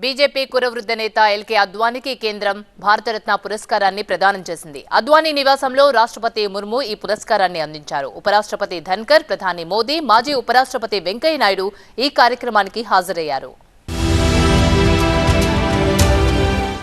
BJP కురవృద్ధ నేత LK అద్వానీకి కేంద్రం భారతరత్న పురస్కారాన్ని ప్రదానం చేసింది. అద్వానీ నివాసంలో రాష్ట్రపతి ముర్ము ఈ పురస్కారాన్ని అందించారు. ఉపరాష్ట్రపతి ధన్కర్ ప్రధాని మోదీ మాజీ ఉపరాష్ట్రపతి వెంకయ్య నాయుడు ఈ కార్యక్రమానికి హాజరయ్యారు.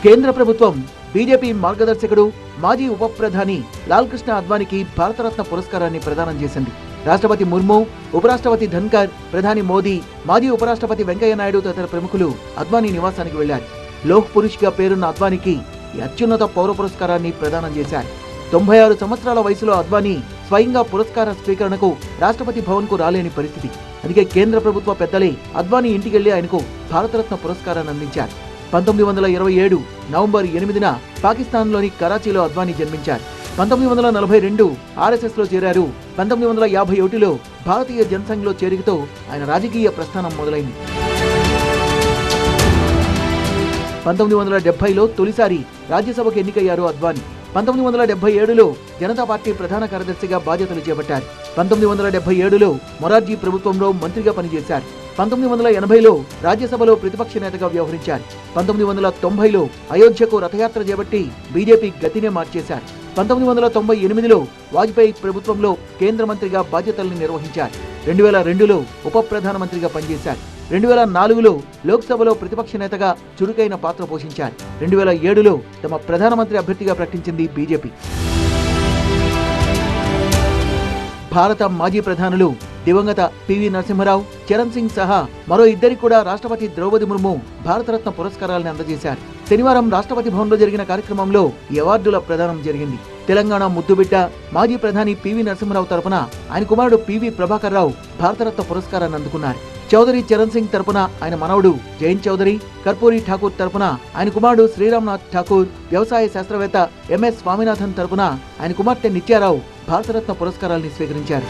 కేంద్ర ప్రభుత్వం బీజేపీ మార్గదర్శకుడు మాజీ ఉప ప్రధాని లాల్ కృష్ణ అద్వానీకి భారతరత్న పురస్కారాన్ని ప్రదానం చేసింది. రాష్ట్రపతి ముర్ము ఉపరాష్ట్రపతి ధన్కర్ ప్రధాని మోదీ మాజీ ఉపరాష్ట్రపతి వెంకయ్య నాయుడు తదితర ప్రముఖులు అద్వానీ నివాసానికి వెళ్ళారు లోహ్ పురుష్గా పేరున్న అద్వానీకి ఈ అత్యున్నత పౌర పురస్కారాన్ని ప్రదానం చేశారు. తొంభై ఆరు సంవత్సరాల వయసులో అద్వానీ స్వయంగా పురస్కార స్వీకరణకు రాష్ట్రపతి భవన్కు రాలేని పరిస్థితి. అందుకే కేంద్ర ప్రభుత్వ పెద్దలే అద్వానీ ఇంటికెళ్ళి ఆయనకు భారతరత్న పురస్కారాన్ని అందించారు. పంతొమ్మిది వందల ఇరవై ఏడు నవంబర్ ఎనిమిదిన పాకిస్తాన్లోని కరాచీలో అద్వానీ జన్మించారు. పంతొమ్మిది వందల నలభై రెండు ఆర్ఎస్ఎస్లో చేరారు. పంతొమ్మిది వందల యాభై ఒకటిలో భారతీయ జనసంఘ్లో చేరికతో ఆయన రాజకీయ ప్రస్థానం మొదలైంది. పంతొమ్మిది వందల డెబ్బైలో తొలిసారి రాజ్యసభకు ఎన్నికయ్యారు అద్వానీ. పంతొమ్మిది వందల డెబ్బై ఏడులో జనతా పార్టీ ప్రధాన కార్యదర్శిగా బాధ్యతలు చేపట్టారు. పంతొమ్మిది వందల డెబ్బై ఏడులో మొరార్జీ ప్రభుత్వంలో మంత్రిగా పనిచేశారు. పంతొమ్మిది వందల ఎనభైలో రాజ్యసభలో ప్రతిపక్ష నేతగా వ్యవహరించారు. పంతొమ్మిది వందల తొంభైలో అయోధ్యకు రథయాత్ర చేపట్టి బీజేపీ గతినే మార్చేశారు. పంతొమ్మిది వందల తొంభై ఎనిమిదిలో వాజ్పేయి ప్రభుత్వంలో కేంద్ర మంత్రిగా బాధ్యతల్ని నిర్వహించారు. రెండు వేల రెండులో ఉప ప్రధానమంత్రిగా పనిచేశారు. రెండు వేల నాలుగులో లోక్సభలో ప్రతిపక్ష నేతగా చురుకైన పాత్ర పోషించారు. రెండు వేల ఏడులో తమ ప్రధానమంత్రి అభ్యర్థిగా ప్రకటించింది బీజేపీ. భారత మాజీ ప్రధానులు దివంగత పివి నరసింహరావు చరణ్ సింగ్ సహా మరో ఇద్దరికి కూడా రాష్ట్రపతి ద్రౌపది ముర్ము భారతరత్న పురస్కారాలను అందజేశారు. శనివారం రాష్ట్రపతి భవన్లో జరిగిన కార్యక్రమంలో ఈ అవార్డుల ప్రదానం జరిగింది. తెలంగాణ ముద్దుబిడ్డ మాజీ ప్రధాని పివి నరసింహరావు తరపున ఆయన కుమారుడు పివి ప్రభాకర్ రావు భారతరత్న పురస్కారాన్ని అందుకున్నారు. చౌదరి చరణ్ సింగ్ తరపున ఆయన మనవడు జయంత్ చౌదరి కర్పూరి ఠాకూర్ తరపున ఆయన కుమారుడు శ్రీరామ్నాథ్ ఠాకూర్ వ్యవసాయ శాస్త్రవేత్త ఎంఎస్ స్వామినాథన్ తరపున ఆయన కుమార్తె నిత్యారావు భారతరత్న పురస్కారాల్ని స్వీకరించారు.